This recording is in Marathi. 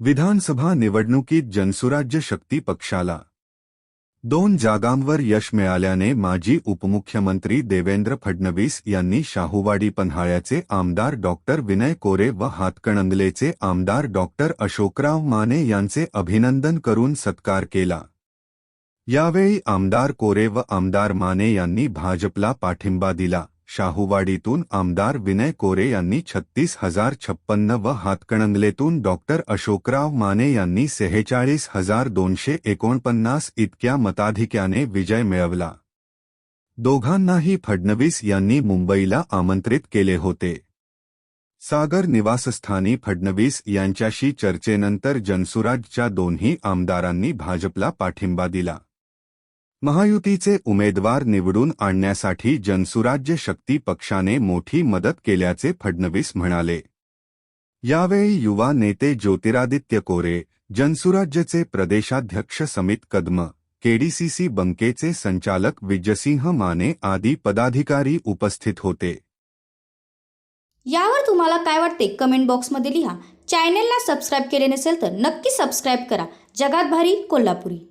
विधानसभा निवडणुकीत जनसुराज्य शक्ती पक्षाला दोन जागांवर यश मिळाल्याने माजी उपमुख्यमंत्री देवेंद्र फडणवीस यांनी शाहूवाडी पन्हाळ्याचे आमदार डॉक्टर विनय कोरे व हातकणंगलेचे आमदार डॉक्टर अशोकराव माने यांचे अभिनंदन करून सत्कार केला. यावेळी आमदार कोरे व आमदार माने यांनी भाजपला पाठिंबा दिला. शाहूवाडीतून आमदार विनय कोरे यांनी छत्तीस हजार छप्पन्न व हातकणंगलेतून डॉक्टर अशोकराव माने यांनी सेहेचाळीस हजार दोनशे एकोणपन्नास इतक्या मताधिक्याने विजय मिळवला. दोघांनाही फडणवीस यांनी मुंबईला आमंत्रित केले होते. सागर निवासस्थानी फडणवीस यांच्याशी चर्चेनंतर जनसुराजच्या दोन्ही आमदारांनी भाजपला पाठिंबा दिला. महायुतीचे उमेदवार निवडून आणण्यासाठी जनसुराज्य शक्ती पक्षाने मोठी मदत केल्याचे फडणवीस म्हणाले. यावेळी युवा नेते ज्योतिरादित्य कोरे जनसुराज्यचे प्रदेशाध्यक्ष समित कदम केडीसीसी बंकेचे संचालक विजयसिंह माने आदी पदाधिकारी उपस्थित होते. यावर तुम्हाला काय वाटते? कमेंट बॉक्समध्ये लिहा. चॅनेलला सबस्क्राईब केले नसेल तर नक्की सबस्क्राईब करा. जगात भारी कोल्हापुरी.